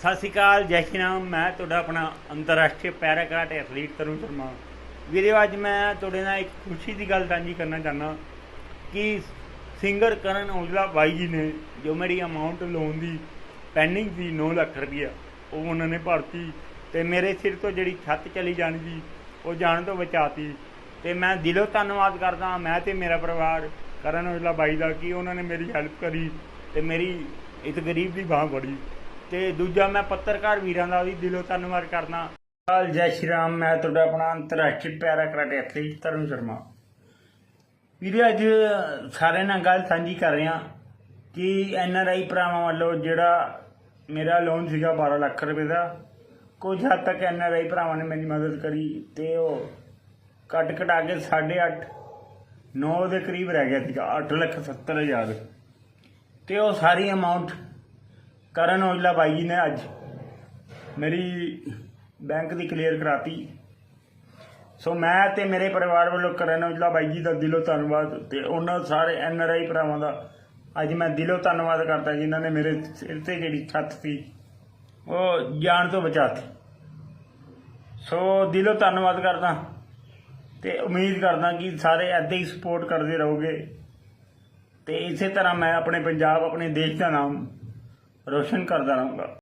ਸਤਿ ਸ਼੍ਰੀ ਅਕਾਲ, ਜੈ ਸ਼੍ਰੀ ਰਾਮ। ਮੈਂ ਤੁਹਾਡਾ ਆਪਣਾ ਅੰਤਰਰਾਸ਼ਟਰੀ ਪੈਰਾ ਐਥਲੀਟ ਤਰੁਣ ਸ਼ਰਮਾ। ਵੀਰੇ, ਅੱਜ ਮੈਂ ਤੁਹਾਡੇ ਨਾਲ ਇੱਕ ਖੁਸ਼ੀ ਦੀ ਗੱਲ ਸਾਂਝੀ ਕਰਨਾ ਚਾਹੁੰਦਾ ਕਿ ਸਿੰਗਰ ਕਰਨ ਔਜਲਾ ਬਾਈ ਜੀ ਨੇ ਜੋ ਮੇਰੀ ਅਮਾਉਂਟ ਲੋਨ ਦੀ ਪੈਂਡਿੰਗ ਸੀ 9 ਲੱਖ ਰੁਪਈਆ, ਉਹ ਉਹਨਾਂ ਨੇ ਭਰਤੀ ਤੇ ਮੇਰੇ ਸਿਰ ਤੋਂ ਜਿਹੜੀ ਛੱਤ ਚਲੀ ਜਾਣੀ ਸੀ ਉਹ ਜਾਣ ਤੋਂ ਬਚਾਤੀ। ਤੇ ਮੈਂ ਦਿਲੋਂ ਧੰਨਵਾਦ ਕਰਦਾ ਮੈਂ ਤੇ ਮੇਰਾ ਪਰਿਵਾਰ ਕਰਨ ਔਜਲਾ ਬਾਈ ਦਾ ਕਿ ਉਹਨਾਂ ਨੇ ਮੇਰੀ ਹੈਲਪ ਕਰੀ ਤੇ ਮੇਰੀ ਇਸ ਗਰੀਬ ਦੀ ਬਾਹ ਫੜੀ। ਤੇ ਦੂਜਾ ਮੈਂ ਪੱਤਰਕਾਰ ਵੀਰਾਂ ਦਾ ਵੀ ਦਿਲੋਂ ਧੰਨਵਾਦ ਕਰਦਾ। ਹਾਲ ਜੈ ਸ਼੍ਰੀ ਰਾਮ। ਮੈਂ ਤੁਹਾਡਾ ਆਪਣਾ ਅੰਤਰਰਾਸ਼ਟਰੀ para karate athlete Tarun Sharma. ਵੀਰੇ, ਅੱਜ ਸਾਰੇ ਨਾਲ ਗੱਲ ਸਾਂਝੀ ਕਰ ਰਿਹਾ ਕਿ ਐਨ ਆਰ ਆਈ ਭਰਾਵਾਂ ਵੱਲੋਂ ਜਿਹੜਾ ਮੇਰਾ ਲੋਨ ਸੀਗਾ 12 ਲੱਖ ਰੁਪਏ ਦਾ, ਕੁਝ ਹੱਦ ਤੱਕ ਐਨ ਆਰ ਆਈ ਭਰਾਵਾਂ ਨੇ ਮੇਰੀ ਮਦਦ ਕਰੀ ਤੇ ਉਹ ਕੱਟ ਕਟਾ ਕੇ 8.5 9 ਦੇ ਕਰੀਬ ਰਹਿ ਗਿਆ ਸੀਗਾ 8 ਲੱਖ 70 ਹਜ਼ਾਰ। ਤੇ ਉਹ ਸਾਰੀ ਅਮਾਉਂਟ ਕਰਨ ਔਜਲਾ ਬਾਈ ਜੀ ਨੇ ਅੱਜ ਮੇਰੀ ਬੈਂਕ ਦੀ ਕਲੀਅਰ ਕਰਾਤੀ। ਸੋ ਮੈਂ ਤੇ ਮੇਰੇ ਪਰਿਵਾਰ ਵੱਲੋਂ ਕਰਨ ਔਜਲਾ ਬਾਈ ਜੀ ਦਾ ਦਿਲੋਂ ਧੰਨਵਾਦ ਤੇ ਉਹਨਾਂ ਸਾਰੇ ਐਨ ਆਰ ਆਈ ਭਰਾਵਾਂ ਦਾ ਅੱਜ ਮੈਂ ਦਿਲੋਂ ਧੰਨਵਾਦ ਕਰਦਾ ਜਿਨ੍ਹਾਂ ਨੇ ਮੇਰੇ ਸਿਰ ਤੇ ਜਿਹੜੀ ਛੱਤ ਸੀ, ਉਹ ਜਾਣ ਤੋਂ ਬਚਾਤੀ। ਸੋ ਦਿਲੋਂ ਧੰਨਵਾਦ ਕਰਦਾ ਤੇ ਉਮੀਦ ਕਰਦਾ ਕਿ ਸਾਰੇ ਐਦਾਂ ਹੀ ਸਪੋਰਟ ਕਰਦੇ ਰਹੋਗੇ ਤੇ ਇਸੇ ਤਰ੍ਹਾਂ ਮੈਂ ਆਪਣੇ ਪੰਜਾਬ, ਆਪਣੇ ਦੇਸ਼ ਦਾ ਨਾਮ ਰੋਸ਼ਨ ਕਰਦਾ ਰਹਾਂਗਾ।